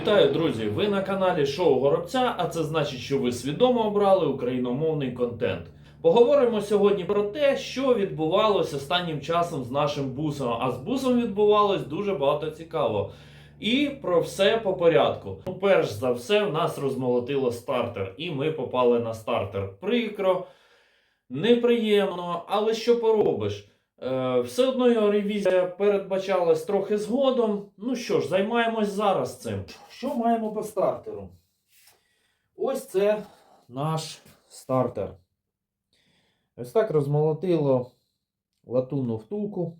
Вітаю, друзі! Ви на каналі Шоу Горобця, а це значить, що ви свідомо обрали україномовний контент. Поговоримо сьогодні про те, що відбувалося останнім часом з нашим бусом. А з бусом відбувалось дуже багато цікавого. І про все по порядку. Ну, перш за все, в нас розмолотило стартер, і ми попали на стартер. Прикро, неприємно, але що поробиш? Е, все одно його ревізія передбачалась трохи згодом. Ну що ж, займаємось зараз цим. Що маємо по стартеру? Ось це наш стартер. Ось так розмолотило латунну втулку.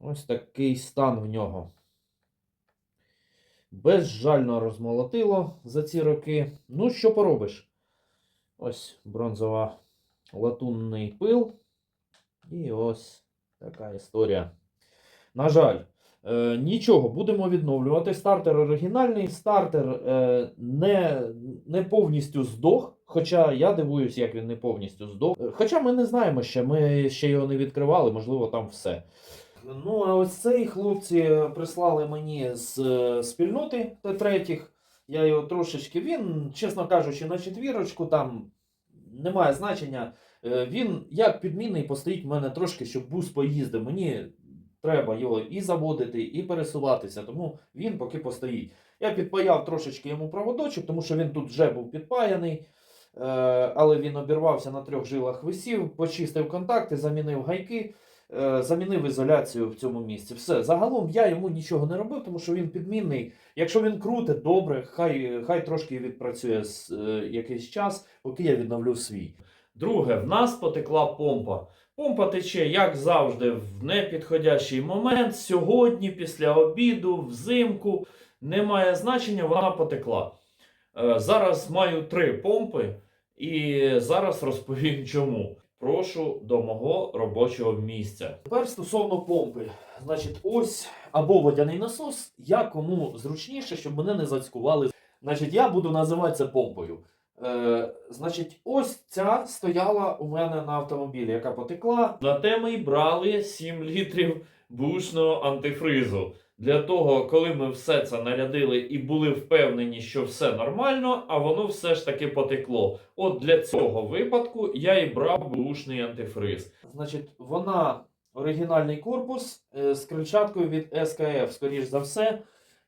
Ось такий стан в нього. Безжально розмолотило за ці роки. Ну, що поробиш? Ось бронзова латунний пил. І ось така історія. На жаль, е, нічого, будемо відновлювати. Стартер оригінальний, стартер е, не, не повністю здох. Хоча я дивуюсь, як він не повністю здох. Е, Хоча ми не знаємо ще, ми ще його не відкривали, можливо, там все. Ну, а ось цей хлопці прислали мені з е, спільноти третіх. Я його трошечки. Він, чесно кажучи, на четвірочку там немає значення. Е, Він як підмінний постоїть в мене трошки, щоб бус поїздив. Мені треба його і заводити, і пересуватися, тому він поки постоїть. Я підпаяв трошечки йому проводочок, тому що він тут вже був підпаяний, е, але він обірвався на трьох жилах висів, почистив контакти, замінив гайки, е, замінив ізоляцію в цьому місці. Все. Загалом я йому нічого не робив, тому що він підмінний. Якщо він крутить, добре, хай, хай трошки відпрацює якийсь час, поки я відновлю свій. Друге, в нас потекла помпа. Помпа тече, як завжди, в непідходящий момент. Сьогодні, після обіду, взимку. Немає значення, вона потекла. Е, Зараз маю три помпи, і зараз розповім чому. Прошу до мого робочого місця. Тепер стосовно помпи. Значить, ось або водяний насос, як кому зручніше, щоб мене не зацькували. Значить, я буду називати це помпою. Е, значить, ось ця стояла у мене на автомобілі, яка потекла. На те ми й брали 7 літрів бушного антифризу. Для того, коли ми все це нарядили і були впевнені, що все нормально, а воно все ж таки потекло. От для цього випадку я і брав бушний антифриз. Значить, вона оригінальний корпус е, з крильчаткою від СКФ. Скоріш за все,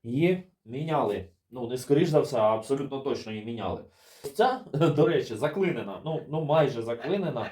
її міняли. Ну, не скоріш за все, а абсолютно точно її міняли. Ця, до речі, заклинена. Ну, ну майже заклинена.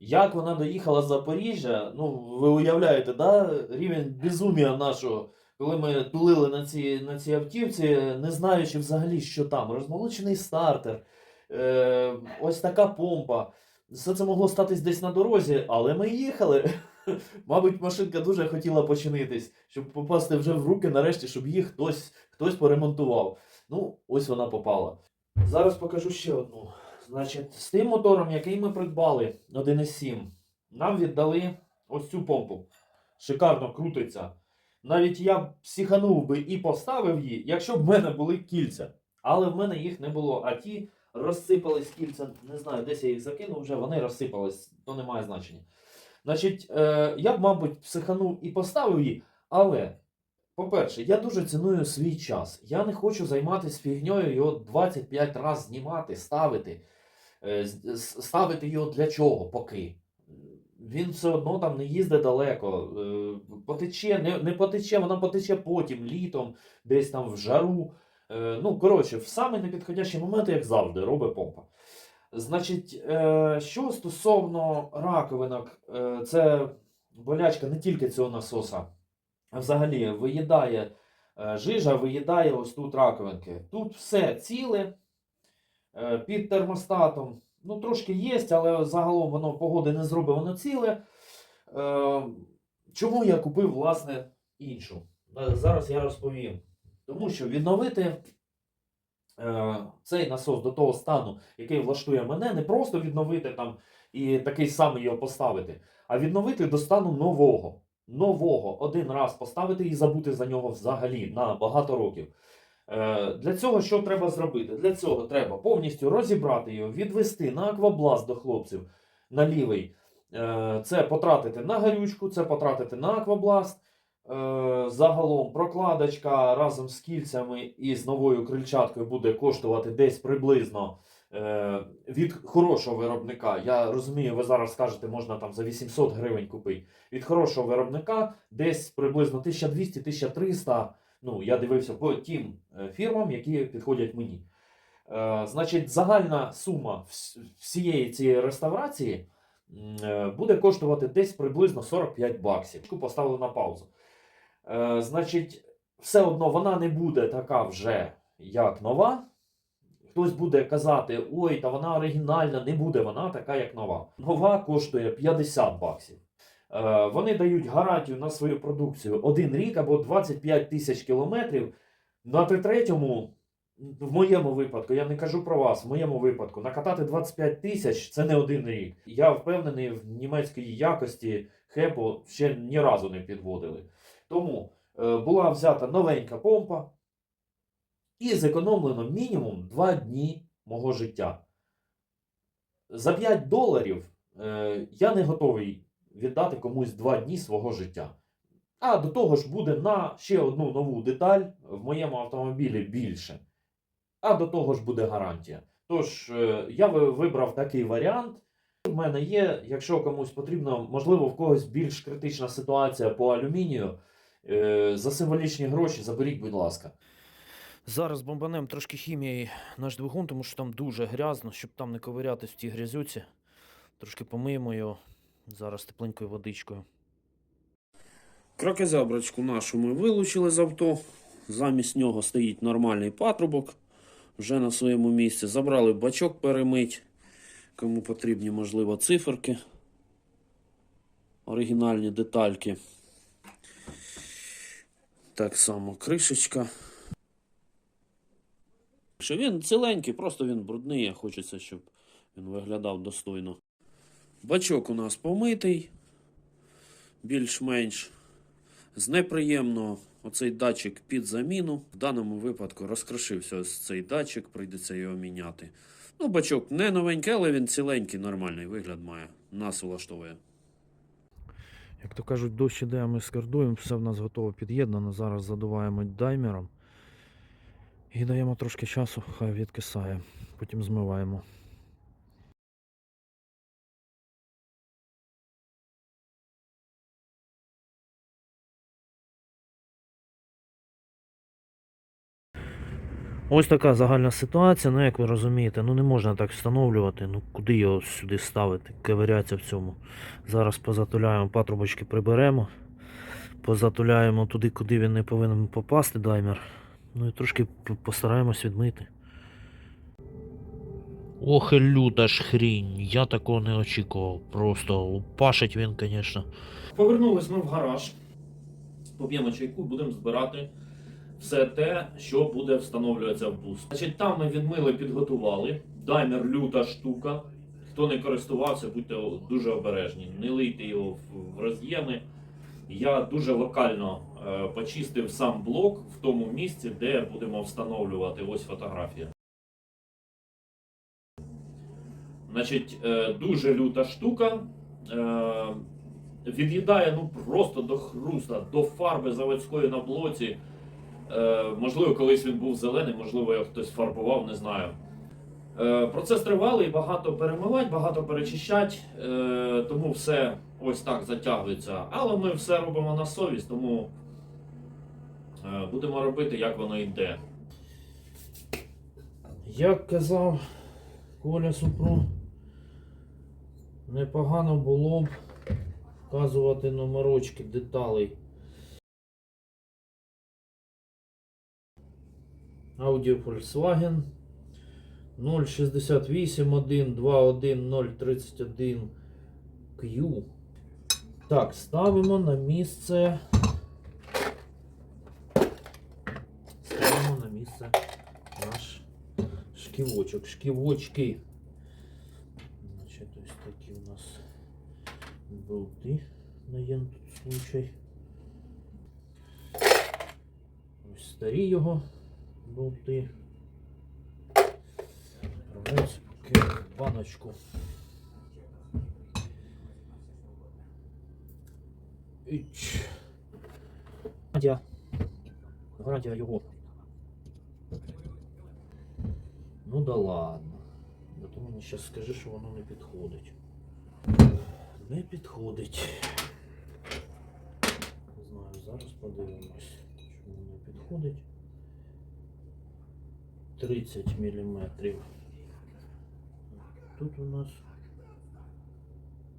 Як вона доїхала з Запоріжжя, ну, ви уявляєте, да? рівень безумія нашого, коли ми тулили на цій, на цій автівці, не знаючи взагалі, що там. Розмолочений стартер, е, ось така помпа. Все це могло статись десь на дорозі, але ми їхали. Мабуть, машинка дуже хотіла починитись, щоб попасти вже в руки нарешті, щоб її хтось, хтось поремонтував. Ну, ось вона попала. Зараз покажу ще одну. Значить, з тим мотором, який ми придбали 1.7, нам віддали ось цю помпу. Шикарно крутиться. Навіть я б би і поставив її, якщо б в мене були кільця. Але в мене їх не було. А ті розсипались кільця, не знаю, десь я їх закинув вже, вони розсипались, то не має значення. Значить, е, я б, мабуть, психанув і поставив її, але, по-перше, я дуже ціную свій час. Я не хочу займатися фігньою його 25 разів знімати, ставити. Е, ставити його для чого поки? Він все одно там не їздить далеко. Е, Потече, не, не потече, вона потече потім, літом, десь там в жару. Е, Ну, коротше, в самий непідходящий момент, як завжди, робить помпа. Значить, що стосовно раковинок, це болячка не тільки цього насоса, взагалі виїдає е, жижа, виїдає ось тут раковинки. Тут все ціле е, під термостатом. Ну, трошки є, але загалом воно погоди не зробить, воно ціле. Е, Чому я купив, власне, іншу? Зараз я розповім. Тому що відновити цей насос до того стану, який влаштує мене, не просто відновити там і такий самий його поставити, а відновити до стану нового. Нового один раз поставити і забути за нього взагалі на багато років. Е, Для цього що треба зробити? Для цього треба повністю розібрати його, відвести на аквабласт до хлопців на лівий. Е, Це потратити на гарючку, це потратити на аквабласт. Е, загалом прокладочка разом з кільцями і з новою крильчаткою буде коштувати десь приблизно від хорошого виробника. Я розумію, ви зараз скажете, можна там за 800 гривень купити. Від хорошого виробника десь приблизно 1200-1300. Ну, я дивився по тим е, фірмам, які підходять мені. Е, значить, загальна сума всієї цієї реставрації е, буде коштувати десь приблизно 45 баксів. Поставили на паузу. Е, значить, все одно вона не буде така вже, як нова. Хтось буде казати, ой, та вона оригінальна, не буде вона така, як нова. Нова коштує 50 баксів. Е, вони дають гарантію на свою продукцію один рік або 25 тисяч кілометрів. На Т3, в моєму випадку, я не кажу про вас, в моєму випадку, накатати 25 тисяч це не один рік. Я впевнений, в німецькій якості хепу ще ні разу не підводили. Тому е, була взята новенька помпа і зекономлено мінімум 2 дні мого життя. За 5 доларів е, я не готовий віддати комусь 2 дні свого життя. А до того ж буде на ще одну нову деталь в моєму автомобілі більше. А до того ж буде гарантія. Тож, е, я вибрав такий варіант. У мене є, якщо комусь потрібно, можливо, в когось більш критична ситуація по алюмінію. Е, За символічні гроші заберіть, будь ласка. Зараз бомбанем трошки хімії наш двигун, тому що там дуже грязно, щоб там не ковирятись в тій грязюці. Трошки помиємо його зараз тепленькою водичкою. Кракозяброчку нашу ми вилучили з авто. Замість нього стоїть нормальний патрубок. Вже на своєму місці. Забрали бачок перемить. Кому потрібні, можливо, циферки. Оригінальні детальки. Так само кришечка. Що він ціленький, просто він брудний, а хочеться, щоб він виглядав достойно. Бачок у нас помитий, більш-менш. З неприємного оцей датчик під заміну. В даному випадку розкрошився ось цей датчик, прийдеться його міняти. Ну, бачок не новенький, але він ціленький, нормальний вигляд має. Нас влаштовує. Як то кажуть, дощ іде, ми скардуємо, все в нас готово під'єднано. Зараз задуваємо даймером і даємо трошки часу, хай відкисає. Потім змиваємо. Ось така загальна ситуація, ну як ви розумієте, ну не можна так встановлювати, ну куди його сюди ставити, ковиряться в цьому. Зараз позатуляємо, патрубочки приберемо, позатуляємо туди, куди він не повинен попасти, даймер. Ну і трошки постараємось відмити. Ох, і люта ж хрінь, я такого не очікував. Просто пашить він, звісно. Повернулись ми в гараж. Поп'ємо чайку, будемо збирати все те, що буде встановлюватися в бус. Значить, там ми відмили, підготували. Даймер люта штука. Хто не користувався, будьте дуже обережні. Не лийте його в- в роз'єми. Я дуже локально е, почистив сам блок в тому місці, де будемо встановлювати ось фотографія. Значить, е, дуже люта штука. Е, від'їдає ну просто до хруста, до фарби заводської на блоці. Можливо, колись він був зелений, можливо, його хтось фарбував, не знаю. Е, процес тривалий, багато перемивать, багато перечищать, е, тому все ось так затягується. Але ми все робимо на совість, тому е, будемо робити, як воно йде. Як казав Коля Супрун, непогано було б вказувати номерочки деталей. Audi Volkswagen 068 121 031 Q. Так, ставимо на місце. Ставимо на місце наш шківочок. Шківочки. Значить, ось такі у нас болти на тут случай. Ось старі його болти. В баночку. Іч. гарантія. Гарантія його. Ну да ладно. Да ти мені зараз скажи, що воно не підходить. Не підходить. Не знаю, зараз подивимось, чому не підходить. 30 мм. Тут у нас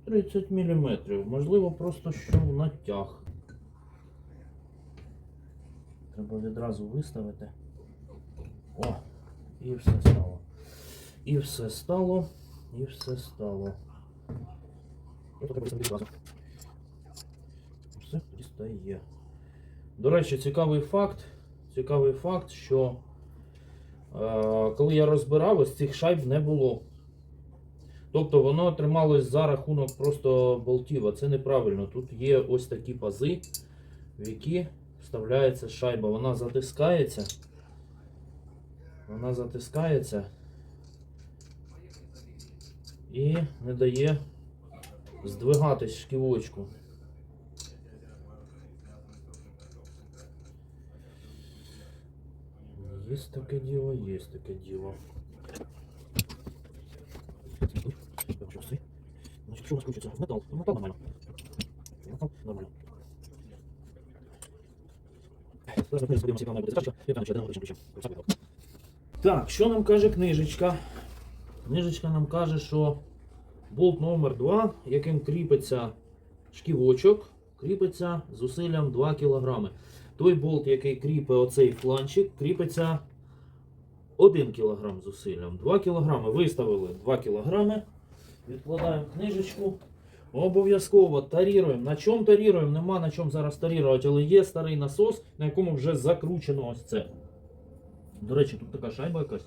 30 мм. Можливо, просто що натяг. Треба відразу виставити. О, і все стало. І все стало. І все стало. Все стає. До речі, цікавий факт. Цікавий факт, що е, коли я розбирав, ось цих шайб не було. Тобто воно трималось за рахунок просто болтів, а це неправильно. Тут є ось такі пази, в які вставляється шайба. Вона затискається. Вона затискається і не дає здвигатись шківочку. Є таке діло, є таке діло. Что у нас включится? Металл. Ну, металл нормально. Металл нормально. Зараз ми подивимося, яка вона буде скачка, яка один ключем ключем. Так, що нам каже книжечка? Книжечка нам каже, що болт номер 2, яким кріпиться шківочок, кріпиться зусиллям 2 кг. Той болт, який кріпить оцей фланчик, кріпиться 1 кг зусиллям. 2 кг виставили 2 кг. Відкладаємо книжечку. Обов'язково таріруємо. На чому таріруємо? Нема на чому зараз тарірувати, але є старий насос, на якому вже закручено ось це. До речі, тут така шайба якась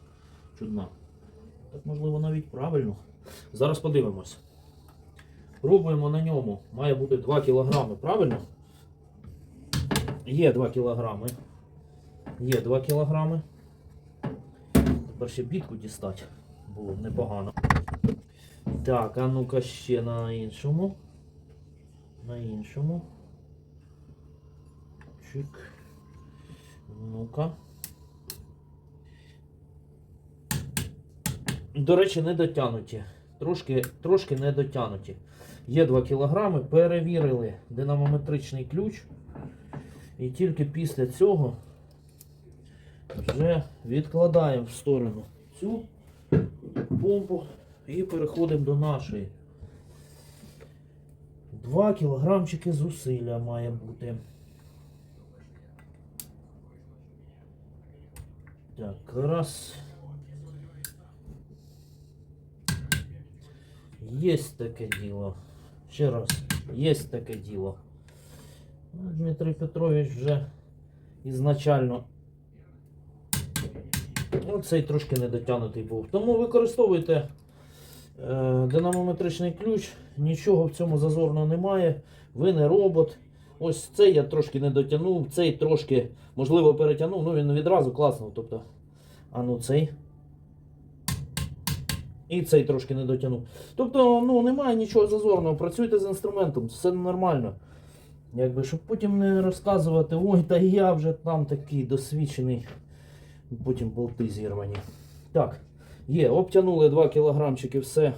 чудна. Так можливо навіть правильно. Зараз подивимось. Пробуємо на ньому. Має бути 2 кг, правильно? Є 2 кг. Є 2 кг. Тепер ще бітку дістати. Було б непогано. Так, а ну-ка ще на іншому. На іншому. Чик. Ну-ка. До речі, не дотянуті. Трошки, трошки не дотянуті. Є 2 кг, перевірили динамометричний ключ. І тільки після цього вже відкладаємо в сторону цю помпу. І переходимо до нашої. 2 кілограмчики зусилля має бути. Так, раз. Єсть таке діло. Ще раз, єсть таке діло. Ну, Дмитрий Петрович вже ізначально оцей трошки недотягнутий був. Тому використовуйте Динамометричний ключ, нічого в цьому зазорного немає. Ви не робот. Ось цей я трошки не дотягнув, цей трошки, можливо, перетягнув, ну він відразу класно. Тобто, а ну цей. І цей трошки не дотягнув. Тобто, ну немає нічого зазорного. Працюйте з інструментом, все нормально. Якби, щоб потім не розказувати, ой, та я вже там такий досвідчений. Потім болти зірвані. Так. Є, обтянули 2 кілограмчики все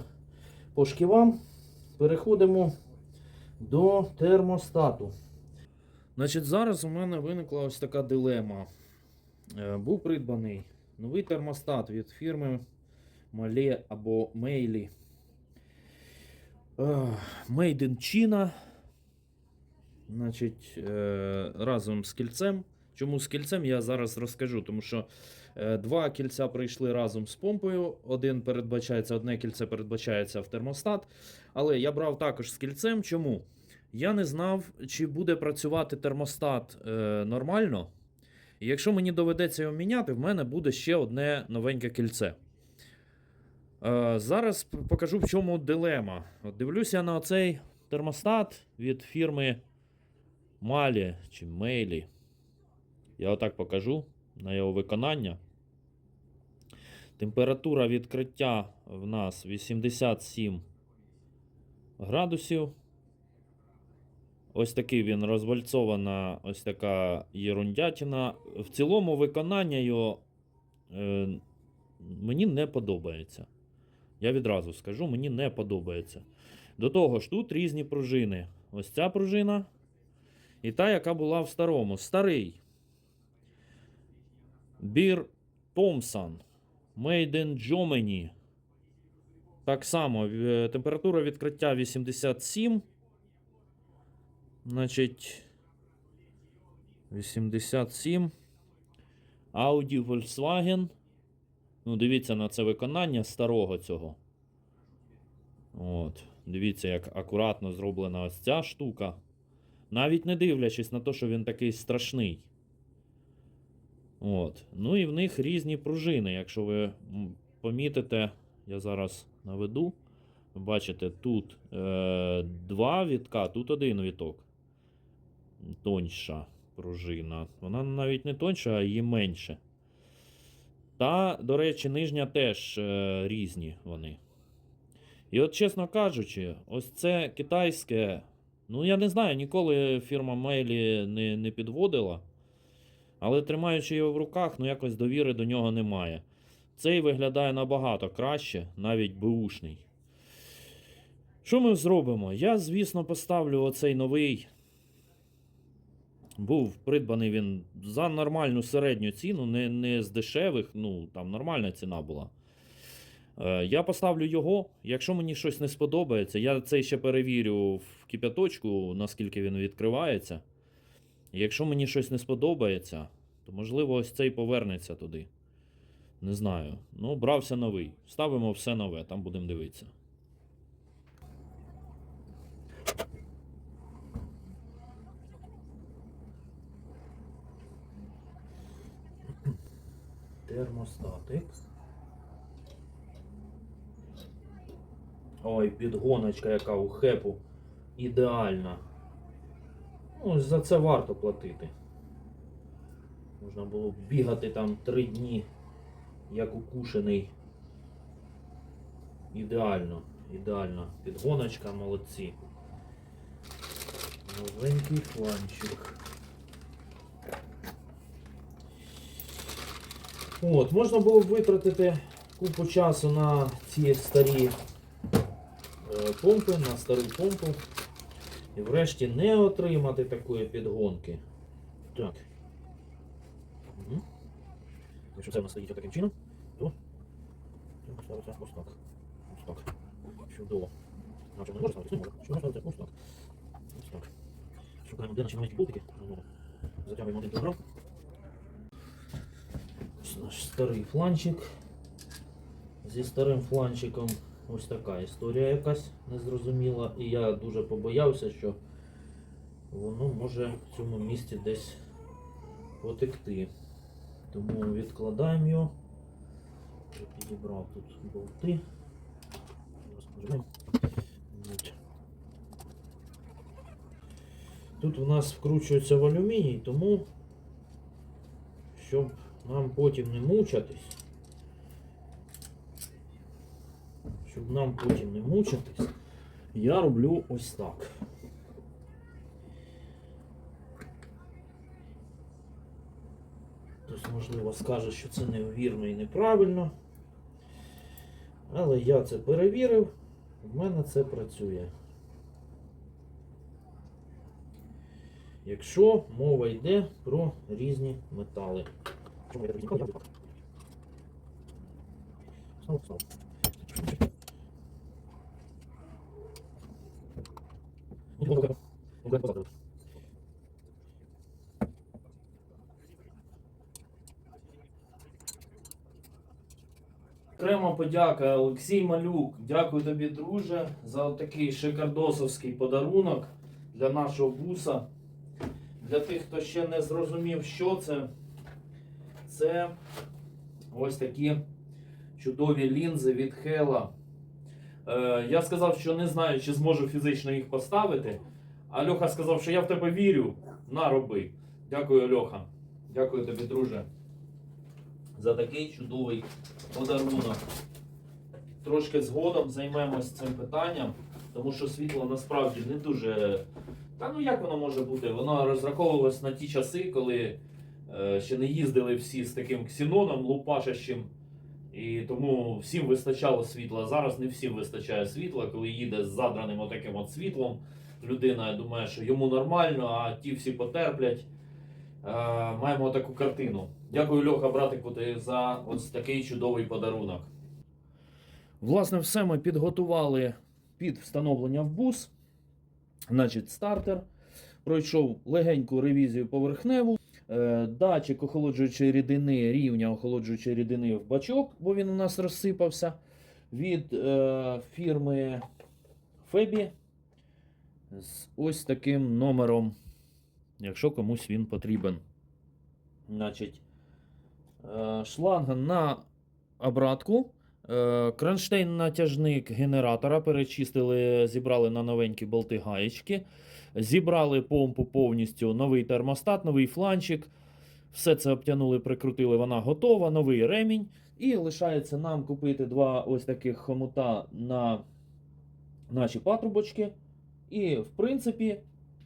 по шківам. Переходимо до термостату. Значить, зараз у мене виникла ось така дилема. Е, Був придбаний новий термостат від фірми Мале або Мейлі. Е, Made in China. Значить, е, разом з кільцем. Чому з кільцем я зараз розкажу, тому що два кільця прийшли разом з помпою. Один передбачається, одне кільце передбачається в термостат. Але я брав також з кільцем. Чому? Я не знав, чи буде працювати термостат е, нормально. І якщо мені доведеться його міняти, в мене буде ще одне новеньке кільце. Е, зараз покажу, в чому дилема. От дивлюся на оцей термостат від фірми Малі чи Мейлі. Я отак покажу на його виконання. Температура відкриття в нас 87 градусів. Ось такий він розвальцована, ось така єрундятіна. В цілому виконання його е, мені не подобається. Я відразу скажу, мені не подобається. До того ж, тут різні пружини. Ось ця пружина і та, яка була в старому. Старий. Бір Томпсон. Made in Germany. Так само, е, температура відкриття 87. Значить. 87. Audi Volkswagen. Ну, дивіться на це виконання старого цього. От. Дивіться, як акуратно зроблена ось ця штука. Навіть не дивлячись на те, що він такий страшний. От. Ну і в них різні пружини. Якщо ви помітите, я зараз наведу. Бачите, тут е, два вітка, тут один віток. Тоньша пружина. Вона навіть не тоньша, а її менше. Та, до речі, нижня теж е, різні вони. І от, чесно кажучи, ось це китайське. Ну, я не знаю, ніколи фірма Мейлі не, не підводила. Але тримаючи його в руках, ну якось довіри до нього немає. Цей виглядає набагато краще, навіть беушний. Що ми зробимо? Я, звісно, поставлю оцей новий. Був придбаний він за нормальну середню ціну, не, не з дешевих, ну там нормальна ціна була. Е, я поставлю його. Якщо мені щось не сподобається, я цей ще перевірю в кипяточку, наскільки він відкривається. Якщо мені щось не сподобається, то можливо ось цей повернеться туди. Не знаю. Ну, брався новий. Ставимо все нове, там будемо дивитися. Термостатик. Ой, підгоночка, яка у хепу ідеальна. Ну, за це варто платити. Можна було б бігати там три дні, як укушений. Ідеально, ідеально. Підгоночка, молодці. Новенький фланчик. От, можна було б витратити купу часу на ці старі е, помпи, на стару помпу. І врешті не отримати такої підгонки. Так. Угу. Якщо це в нас стоїть таким чином, то ставити ось так. Ось так. Чудово. Наче не може ставити, не може. Що ставити? Ось так. Ось так. Шукаємо де наші маленькі болтики. Затягуємо один кілограм. Ось наш старий фланчик. Зі старим фланчиком ось така історія якась незрозуміла. І я дуже побоявся, що воно може в цьому місці десь потекти. Тому відкладаємо його. Підібрав тут болти. Тут у нас вкручується в алюміній, тому щоб нам потім не мучатись, щоб нам потім не мучитись, я роблю ось так. Хтось, можливо, скаже, що це невірно і неправильно. Але я це перевірив, в мене це працює. Якщо мова йде про різні метали. Чому я так різні метали? Став, став. Ну, конкретно. Конкретно позаду. Окрема подяка Олексій Малюк. Дякую тобі, друже, за такий шикардосовський подарунок для нашого буса. Для тих, хто ще не зрозумів, що це, це ось такі чудові лінзи від Hella. Е, я сказав, що не знаю, чи зможу фізично їх поставити. А Льоха сказав, що я в тебе вірю. На, роби. Дякую, Льоха. Дякую тобі, друже, за такий чудовий подарунок. Трошки згодом займемось цим питанням, тому що світло насправді не дуже Та ну як воно може бути? Воно розраховувалось на ті часи, коли е, ще не їздили всі з таким ксеноном лупашащим. І тому всім вистачало світла. Зараз не всім вистачає світла, коли їде з задраним отаким от світлом. Людина думає, що йому нормально, а ті всі потерплять. Е, маємо таку картину. Дякую, Льоха, братику, ти за ось такий чудовий подарунок. Власне, все ми підготували під встановлення в бус. Значить, стартер. Пройшов легеньку ревізію поверхневу. Е, Датчик охолоджуючої рідини, рівня охолоджуючої рідини в бачок, бо він у нас розсипався. Від е, фірми Фебі з ось таким номером, якщо комусь він потрібен. Значить, е, шланга на обратку. Е, Кронштейн натяжник генератора перечистили, зібрали на новенькі болти гаєчки. Зібрали помпу повністю, новий термостат, новий фланчик. Все це обтянули, прикрутили, вона готова, новий ремінь. І лишається нам купити два ось таких хомута на наші патрубочки. І, в принципі,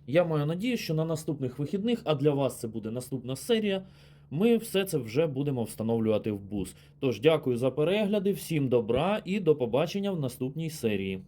я маю надію, що на наступних вихідних, а для вас це буде наступна серія, ми все це вже будемо встановлювати в бус. Тож дякую за перегляди, всім добра і до побачення в наступній серії.